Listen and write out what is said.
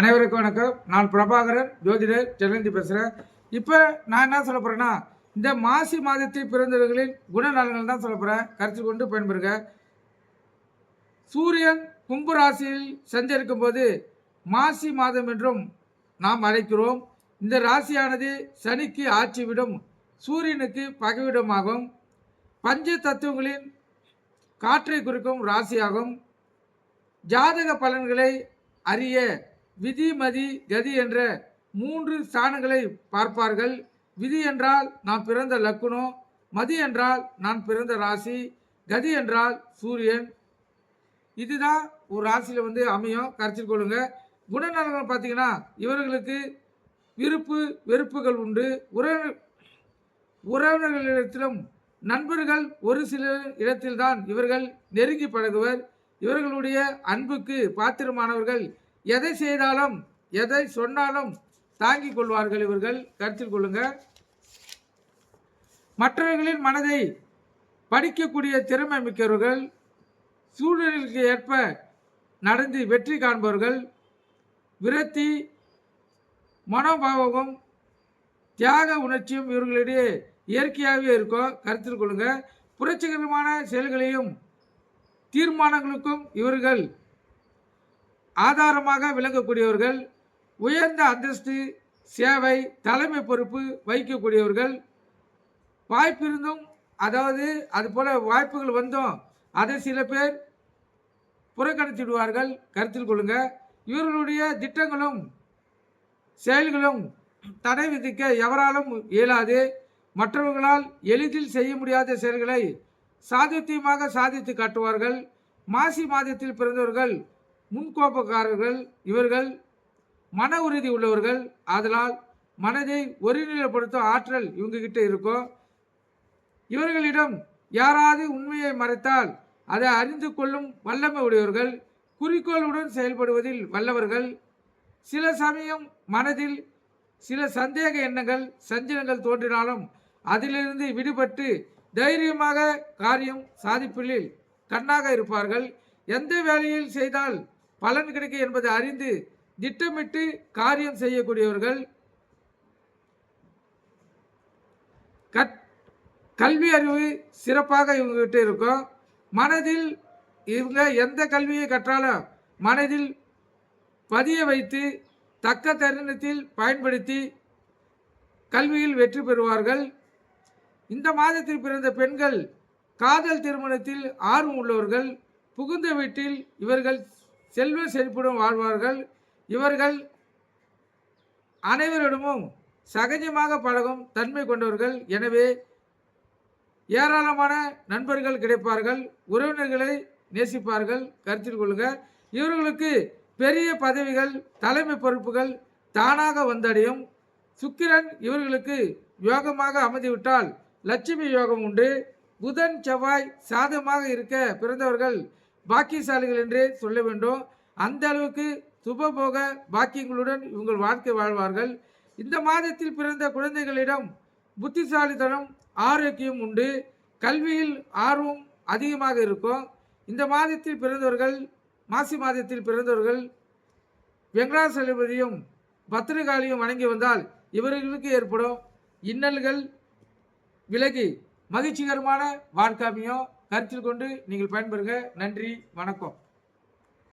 அனைவருக்கும் வணக்கம். நான் பிரபாகரன் ஜோதிடர் செல்லந்தி பேசுகிறேன் இப்போ நான் என்ன சொல்ல போகிறேன்னா இந்த மாசி மாதத்தில் பிறந்தவர்களின் குணநலன்கள் தான் சொல்ல போகிறேன் கருத்து கொண்டு பயன்பெறுக. சூரியன் கும்பு ராசியில் சஞ்சரிக்கும் போது மாசி மாதம் என்றும் நாம் அழைக்கிறோம். இந்த ராசியானது சனிக்கு ஆட்சிவிடும் சூரியனுக்கு பகைவிடமாகும். பஞ்ச தத்துவங்களின் காற்றை குறிக்கும் ராசியாகும். ஜாதக பலன்களை அறிய விதி மதி கதி என்ற மூன்று ஸ்தானங்களை பார்ப்பார்கள். விதி என்றால் நான் பிறந்த லக்குனம் மதி என்றால் நான் பிறந்த ராசி கதி என்றால் சூரியன். இதுதான் ஒரு ராசியில் வந்து அமையும். கரைச்சில் கொள்ளுங்க. குணநலங்கள் பார்த்தீங்கன்னா இவர்களுக்கு விருப்பு வெறுப்புகள் உண்டு. உறவு உறவினர்களிடத்திலும் நண்பர்கள் ஒரு சில இடத்தில்தான் இவர்கள் நெருங்கி பழகுவர். இவர்களுடைய அன்புக்கு பாத்திரமானவர்கள் எதை செய்தாலும் எதை சொன்னாலும் தாங்கிக் கொள்வார்கள் இவர்கள். கருத்தில் கொள்ளுங்க. மற்றவர்களின் மனதை படிக்கக்கூடிய திறமை மிக்கவர்கள் சூழலுக்கு ஏற்ப நடந்து வெற்றி காண்பவர்கள் விரத்தி மனோபாவமும் தியாக உணர்ச்சியும் இவர்களிடையே இயற்கையாகவே இருக்கும் கருத்தில் கொள்ளுங்க. புரட்சிகரமான செயல்களையும் தீர்மானங்களுக்கும் இவர்கள் ஆதாரமாக விளங்கக்கூடியவர்கள் உயர்ந்த அந்தஸ்து சேவை தலைமை பொறுப்பு வகிக்கக்கூடியவர்கள். வாய்ப்பிருந்தும் அதாவது அதுபோல் வாய்ப்புகள் வந்தும் அதை சில பேர் புறக்கணித்திடுவார்கள் கருத்தில் கொள்ளுங்க. இவர்களுடைய திட்டங்களும் செயல்களும் தடை விதிக்க எவராலும் இயலாது. மற்றவர்களால் எளிதில் செய்ய முடியாத செயல்களை சாதித்தியமாக சாதித்து காட்டுவார்கள். மாசி மாதத்தில் பிறந்தவர்கள் முன்கோப்பக்காரர்கள் இவர்கள் மன உறுதி உள்ளவர்கள். ஆதலால் மனதை ஒருநிலைப்படுத்தும் ஆற்றல் இவங்ககிட்ட இருக்கும் இவர்களிடம் யாராவது உண்மையை மறைத்தால் அதை அறிந்து கொள்ளும் வல்லமை உடையவர்கள் குறிக்கோளுடன் செயல்படுவதில் வல்லவர்கள். சில சமயம் மனதில் சில சந்தேக எண்ணங்கள் சஞ்சலங்கள் தோன்றினாலும் அதிலிருந்து விடுபட்டு தைரியமாக காரியம் சாதிப்பில் கண்ணாக இருப்பார்கள். எந்த வேலையில் செய்தால் பலன் கிடைக்கும் என்பதை அறிந்து திட்டமிட்டு காரியம் செய்யக்கூடியவர்கள் கற் கல்வி அறிவு சிறப்பாக இவங்ககிட்ட இருக்கும். மனதில் இவங்க எந்த கல்வியை கற்றாலும் மனதில் பதிய வைத்து தக்க தருணத்தில் பயன்படுத்தி கல்வியில் வெற்றி பெறுவார்கள். இந்த மாதத்தில் பிறந்த பெண்கள் காதல் திருமணத்தில் ஆர்வம் உள்ளவர்கள் புகுந்த வீட்டில் இவர்கள் செல்வ செழிப்புடன் வாழ்வார்கள். இவர்கள் அனைவரிடமும் சகஜமாக பழகும் தன்மை கொண்டவர்கள். எனவே ஏராளமான நண்பர்கள் கிடைப்பார்கள். உறவினர்களை நேசிப்பார்கள். கருத்தில் கொள்ளுங்க. இவர்களுக்கு பெரிய பதவிகள் தலைமை பொறுப்புகள் தானாக வந்தடையும். சுக்கிரன் இவர்களுக்கு யோகமாக அமைந்துவிட்டால் லட்சுமி யோகம் உண்டு. புதன் செவ்வாய் சாதகமாக இருக்க பிறந்தவர்கள் பாக்கியசாலிகள் என்றே சொல்ல வேண்டும். அந்த அளவுக்கு சுபபோக பாக்கியங்களுடன் இவங்கள் வாழ்க்கை வாழ்வார்கள். இந்த மாதத்தில் பிறந்த குழந்தைகளிடம் புத்திசாலித்தனம் ஆரோக்கியம் உண்டு. கல்வியில் ஆர்வம் அதிகமாக இருக்கும். இந்த மாதத்தில் பிறந்தவர்கள் மாசி மாதத்தில் பிறந்தவர்கள் வெங்கடாசலபதியும் பத்திரகாளியும் வணங்கி வந்தால் இவர்களுக்கு ஏற்படும் இன்னல்கள் விலகி மகிழ்ச்சிகரமான வாழ்க்கைமையும் கருத்தில் கொண்டு நீங்கள் பயன்பெறுங்க நன்றி வணக்கம்.